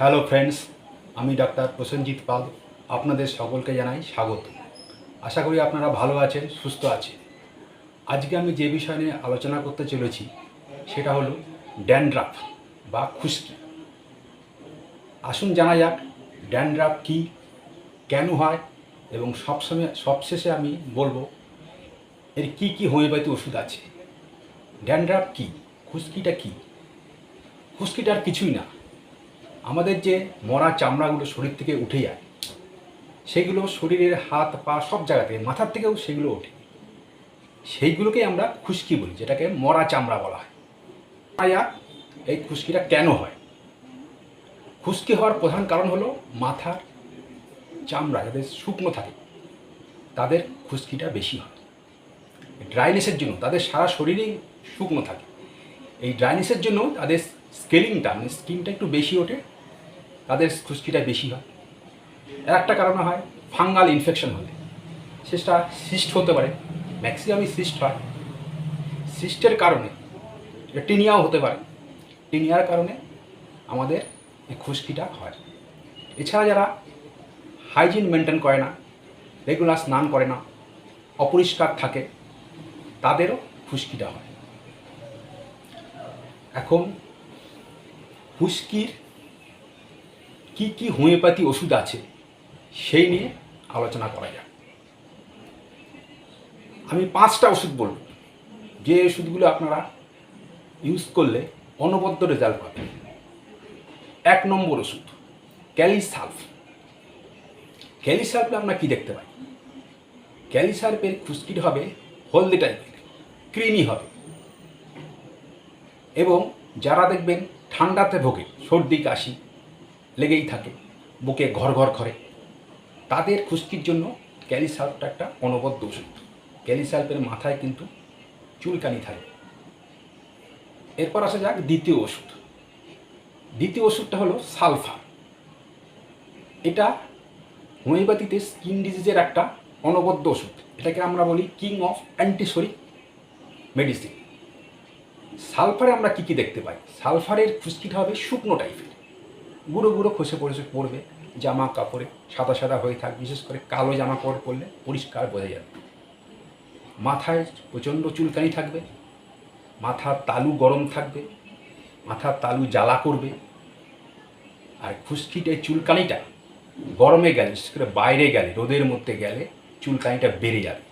Hello friends আমি doctor Prosenjit Pal, আপনাদের সকলকে জানাই স্বাগত। আশা করি আপনারা ভালো আছেন, সুস্থ আছেন। আজকে আমি যে বিষয় নিয়ে আলোচনা করতে চলেছি, সেটা হলো ড্যান্ড্রাফ বা খুশকি। আসুন জানা যাক, ড্যান্ড্রাফ কী, কেন হয়, এবং সবসময়, সবশেষে আমি বলব, এর কি কি হোমিওপ্যাথি ওষুধ আছে? ড্যান্ড্রাফ কী? খুশকিটা কী? খুশকিটা আর কিছুই না। আমাদের যে মরা চামড়াগুলো শরীর থেকে উঠে যায়, সেগুলো শরীরের হাত পা সব জায়গা থেকে, মাথার থেকেও সেগুলো ওঠে। সেইগুলোকেই আমরা খুশকি বলি, যেটাকে মরা চামড়া বলা হয়। আয়া এই খুশকিটা কেন হয়? খুশকি হওয়ার প্রধান কারণ হলো মাথার চামড়া, যাদের শুকনো থাকে, তাদের খুশকিটা বেশি হয়। ড্রাইনেসের জন্য, তাদের সারা শরীরেই শুকনো থাকে। এই ড্রাইনেসের জন্য তাদের স্কেলিংটা মানে স্কিনটা একটু বেশি ওঠে তাদের খুশকিটা বেশি হয়। আর একটা কারণ হয়, ফাঙ্গাল ইনফেকশন হলে। সেটা সিস্ট হতে পারে ম্যাক্সিমামই সিস্ট হয়। সিস্টের কারণে, টিনিয়াও হতে পারে। টিনিয়ার কারণে আমাদের এই খুশকিটা হয়। এছাড়া যারা হাইজিন মেনটেন করে না রেগুলার স্নান করে না, অপরিষ্কার থাকে, তাদেরও খুশকিটা হয়। এখন হুস্কির কি কি হোমিওপ্যাথি ওষুধ আছে সেই নিয়ে আলোচনা করা যাক। আমি পাঁচটা ওষুধ বলব। যে ওষুধগুলো আপনারা ইউজ করলে অনবদ্য রেজাল্ট পাবেন। এক নম্বর ওষুধ ক্যালিসালফ ক্যালিসালফে আমরা কি দেখতে পাই? ক্যালিসালফের খুশকিটা হবে হলদে টাইপের ক্রিমি হবে। এবং যারা দেখবেন ঠান্ডাতে ভোগে, সর্দি, কাশি লেগেই থাকে, বুকে ঘর ঘর করে তাদের খুশকির জন্য ক্যালিসাল্পটা একটা অনবদ্য ওষুধ। ক্যালিসাল্পের মাথায় কিন্তু চুলকানি থাকে। এরপর আসা যাক দ্বিতীয় ওষুধ। দ্বিতীয় ওষুধটা হলো সালফার। এটা হোমিওপ্যাথিতে স্কিন ডিজিজের একটা অনবদ্য ওষুধ। এটাকে আমরা বলি কিং অফ অ্যান্টিসরিক মেডিসিন। সালফারে আমরা কি কি দেখতে পাই? সালফারের খুশকিটা হবে শুকনো টাইপের। গুঁড়ো গুঁড়ো খসে পড়ে পড়বে। জামা কাপড়ে সাদা সাদা হয়ে থাক, বিশেষ করে কালো জামা কাপড় পরলে পরিষ্কার বোঝা যাবে। মাথায় প্রচণ্ড চুলকানি থাকবে, মাথার তালু গরম থাকবে, মাথার তালু জ্বালা করবে, আর খুশকিটা চুলকানিটা গরমে গেলে, বিশেষ করে বাইরে গেলে, রোদের মধ্যে গেলে চুলকানিটা বেড়ে যাবে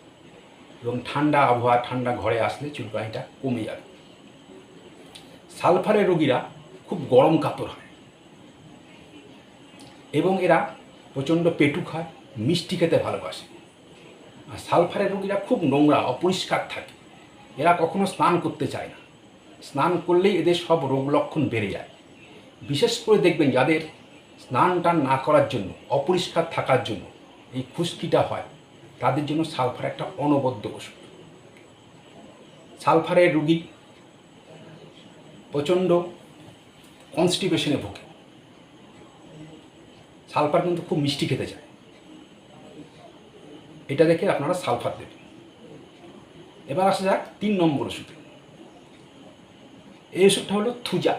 এবং ঠান্ডা আবহাওয়া, ঠান্ডা ঘরে আসলে চুলকানিটা কমে যাবে। সালফারের রোগীরা খুব গরম কাতর হয়। এবং এরা প্রচণ্ড পেটুক হয় মিষ্টি খেতে ভালোবাসে। আর সালফারের রোগীরা খুব নোংরা, অপরিষ্কার থাকে। এরা কখনো স্নান করতে চায় না। স্নান করলেই এদের সব রোগ লক্ষণ বেড়ে যায়। বিশেষ করে দেখবেন যাদের স্নান টান না করার জন্য, অপরিষ্কার থাকার জন্য এই খুশকিটা হয়, তাদের জন্য সালফার একটা অনবদ্য ওষুধ। সালফারের রুগী প্রচণ্ড কনস্টিপেশনে ভোগে। সালফার কিন্তু খুব মিষ্টি খেতে চায়। এটা দেখে আপনারা সালফার দেবেন। এবার আসা যাক তিন নম্বর ওষুধে। এই ওষুধটা হলো থুজা।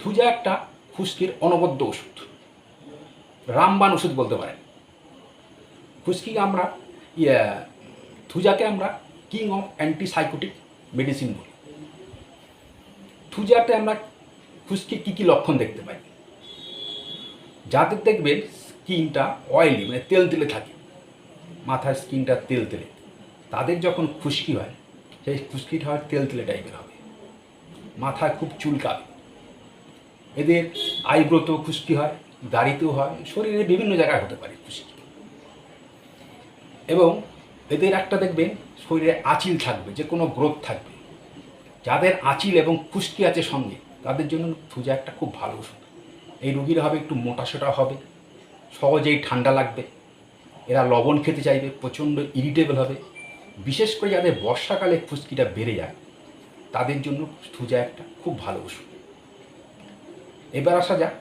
থুজা একটা খুশকির অনবদ্য ওষুধ। রামবান ওষুধ বলতে পারেন। খুশকিকে আমরা ইয়ে থুজাকে আমরা কিং অফ অ্যান্টিসাইকোটিক মেডিসিন বলি। থুজাতে আমরা খুশকির কী কী লক্ষণ দেখতে পাই? যাদের দেখবেন স্কিনটা অয়েলি মানে তেল তেলে থাকে। মাথার স্কিনটা তেল তেলে। তাদের যখন খুশকি হয়, সেই খুশকিটা হয় তেল তেলে টাইপের হবে। মাথা খুব চুলকাবে। এদের আইব্রোতেও খুশকি হয় দাড়িতেও হয়, শরীরে বিভিন্ন জায়গায় হতে পারে খুশকি। এবং এদের একটা দেখবেন, শরীরে আঁচিল থাকবে যে কোনো গ্রোথ থাকবে। যাদের আঁচিল এবং খুশকি আছে সঙ্গে, তাদের জন্য থুজা একটা খুব ভালো ওষুধ। এই রুগীরা হবে, একটু মোটাসোটা হবে, সহজেই ঠান্ডা লাগবে। এরা লবণ খেতে চাইবে, প্রচণ্ড ইরিটেবল হবে। বিশেষ করে যাদের বর্ষাকালে খুশকিটা বেড়ে যায়, তাদের জন্য থুজা একটা খুব ভালো ওষুধ। এবার আসা যাক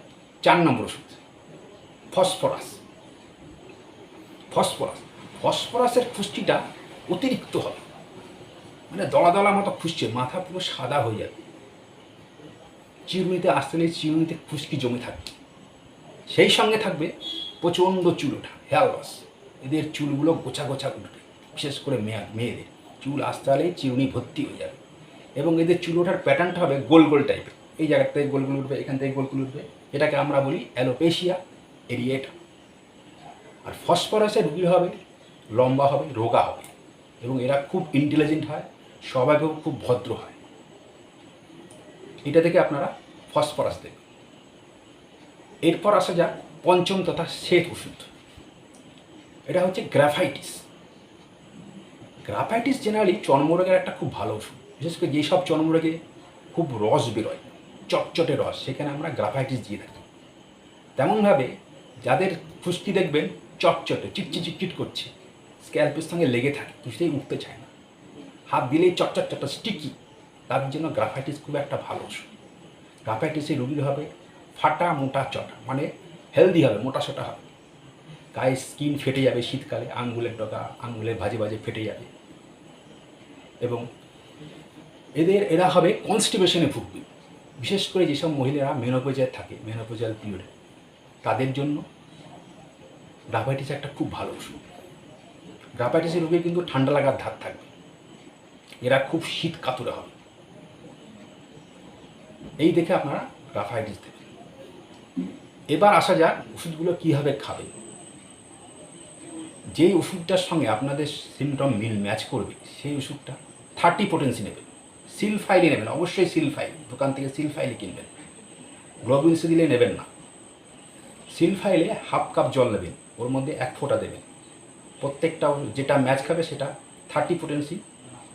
চার নম্বর ওষুধ, ফসফরাস। ফসফরাস, ফসফরাসের খুশকিটা অতিরিক্ত হবে। মানে দলা দলা মতো খুঁজছে মাথা পুরো সাদা হয়ে যাবে। চিরুনিতে আসতে নেই চিরুনিতে খুশকি জমে থাকবে। সেই সঙ্গে থাকবে প্রচণ্ড চুল ওঠা হেয়ার লস এদের চুলগুলো গোছা গোছা উঠবে, বিশেষ করে মেয়ে মেয়েদের। চুল আসতে হলেই চিরুনি ভর্তি হয়ে যাবে। এবং এদের চুল ওঠার প্যাটার্নটা হবে গোল গোল টাইপের এই জায়গার থেকে গোল গোল উঠবে, এখান থেকে গোল গোল উঠবে। এটাকে আমরা বলি অ্যালোপেশিয়া এরিয়েটা আর ফসফরাসের রুগী হবে, লম্বা হবে, রোগা হবে। এবং এরা খুব ইন্টেলিজেন্ট হয় স্বভাবেও খুব ভদ্র হয়। এটা থেকে আপনারা ফসফরাস দেবেন এরপর আসা যাক পঞ্চম তথা শ্বেত ওষুধ। এটা হচ্ছে গ্রাফাইটিস। গ্রাফাইটিস জেনারেলি চর্মরোগের একটা খুব ভালো ওষুধ। বিশেষ করে যেসব চর্মরোগে খুব রস বেরোয়, চটচটে রস, সেখানে আমরা গ্রাফাইটিস দিয়ে থাকি। তেমনভাবে যাদের খুশকি দেখবেন, চটচটে চিটচিট চিটচিট করছে, স্ক্যাল্পের সঙ্গে লেগে থাকে, কিছুতেই উঠতে চায় না। হাত দিলেই চটচট চটচট স্টিকি তার জন্য গ্রাফাইটিস খুব একটা ভালো ওষুধ। গ্রাফাইটিসের রুগীর হবে, ফাটা মোটা চটা মানে হেলদি হবে, মোটা সোটা হবে। গায়ে স্কিন ফেটে যাবে শীতকালে, আঙ্গুলের ডগা, আঙ্গুলের ভাজে ভাজে ফেটে যাবে। এবং এদের, এরা হবে কনস্টিপেশনে ভুগবে। বিশেষ করে যেসব মহিলারা মেনোপোজাল থাকে মেনোপোজাল পিরিয়ডে তাদের জন্য গ্রাফাইটিস একটা খুব ভালো ওষুধ। গ্রাফাইটিসের রোগে কিন্তু ঠান্ডা লাগার ধার থাকবে। এরা খুব শীত কাতুরে হবে। এই দেখে আপনারা গ্রাফাইটিস দেবেন এবার আসা যাক ওষুধগুলো কীভাবে খাবে যেই ওষুধটার সঙ্গে আপনাদের সিমটম মিল ম্যাচ করবে, সেই ওষুধটা থার্টি পোটেন্সি নেবেন। সিল ফাইলে নেবেন, অবশ্যই সিল ফাইল দোকান থেকে সিল ফাইলে কিনবেন গ্লোবিনসে দিলে নেবেন না। সিল ফাইলে হাফ কাপ জল নেবেন, ওর মধ্যে এক ফোঁটা দেবেন। প্রত্যেকটা যেটা ম্যাচ খাবে সেটা থার্টি পোটেন্সি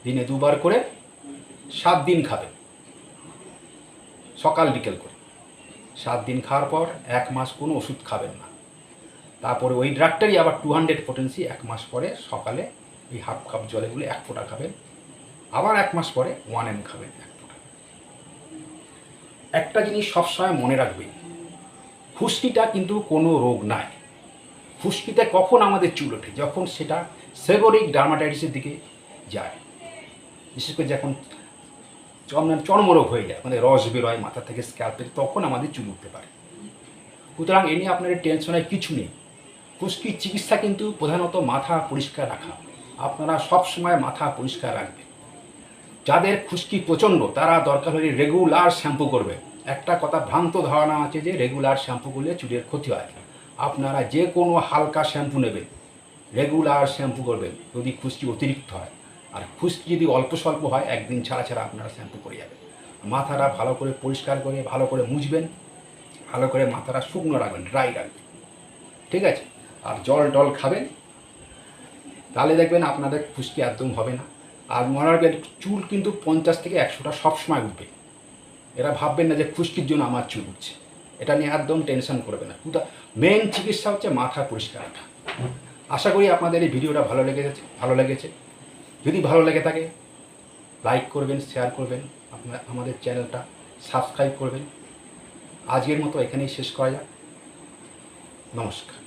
দিনে দুবার করে সাত দিন খাবেন। সকাল বিকেল করে। সাত দিন খাওয়ার পর এক মাস কোনো ওষুধ খাবেন না। তারপরে ওই ড্রাগটারই আবার টু হান্ড্রেড পোটেন্সি এক মাস পরে সকালে এই হাফ কাপ জলে গুলে এক ফোঁটা খাবেন। আবার এক মাস পরে ওয়ান এম খাবেন এক ফোঁটা। একটা জিনিস সবসময় মনে রাখবেন ফুসকিটা কিন্তু কোনো রোগ নাই ফুসকিতে কখন আমাদের চুল ওঠে, যখন সেটা সেবোরিক ডার্মাটাইটিসের দিকে যায়। বিশেষ করে যখন চর্ম চর্মরোগ হয়ে যায় মানে রস বেরোয় মাথা থেকে স্ক্যাল্পের তখন আমাদের চুল উঠতে পারে। সুতরাং এ নিয়ে আপনাদের টেনশনের কিছু নেই। খুশকির চিকিৎসা কিন্তু প্রধানত মাথা পরিষ্কার রাখা। আপনারা সব সময় মাথা পরিষ্কার রাখবেন। যাদের খুশকি প্রচণ্ড, তারা দরকার হলে রেগুলার শ্যাম্পু করবে। একটা কথা ভ্রান্ত ধারণা আছে যে রেগুলার শ্যাম্পু করলে চুলের ক্ষতি হয়। আপনারা যে কোনো হালকা শ্যাম্পু নেবেন। রেগুলার শ্যাম্পু করবেন। যদি খুশকি অতিরিক্ত হয়। আর খুশকি যদি অল্প স্বল্প হয়, একদিন ছাড়া ছাড়া আপনারা শ্যাম্পু করে যাবেন। মাথাটা ভালো করে পরিষ্কার করে, ভালো করে মুছবেন, ভালো করে মাথাটা শুকনো রাখবেন ড্রাই রাখবেন। ঠিক আছে? আর জল টল খাবেন, তাহলে দেখবেন আপনাদের খুশকি একদম হবে না। আর মনে রাখবেন চুল কিন্তু পঞ্চাশ থেকে একশোটা সবসময় উঠবে। এরা ভাববেন না যে খুশকির জন্য আমার চুল উঠছে। এটা নিয়ে একদম টেনশন করবে না। কিন্তু মেন চিকিৎসা হচ্ছে মাথা পরিষ্কার আশা করি আপনাদের এই ভিডিওটা ভালো লেগেছে ভালো লেগেছে। যদি ভালো লেগে থাকে লাইক করবেন শেয়ার করবেন, আপনার আমাদের চ্যানেলটা সাবস্ক্রাইব করবেন। আজকের মতো এখানেই শেষ করা যাক। নমস্কার।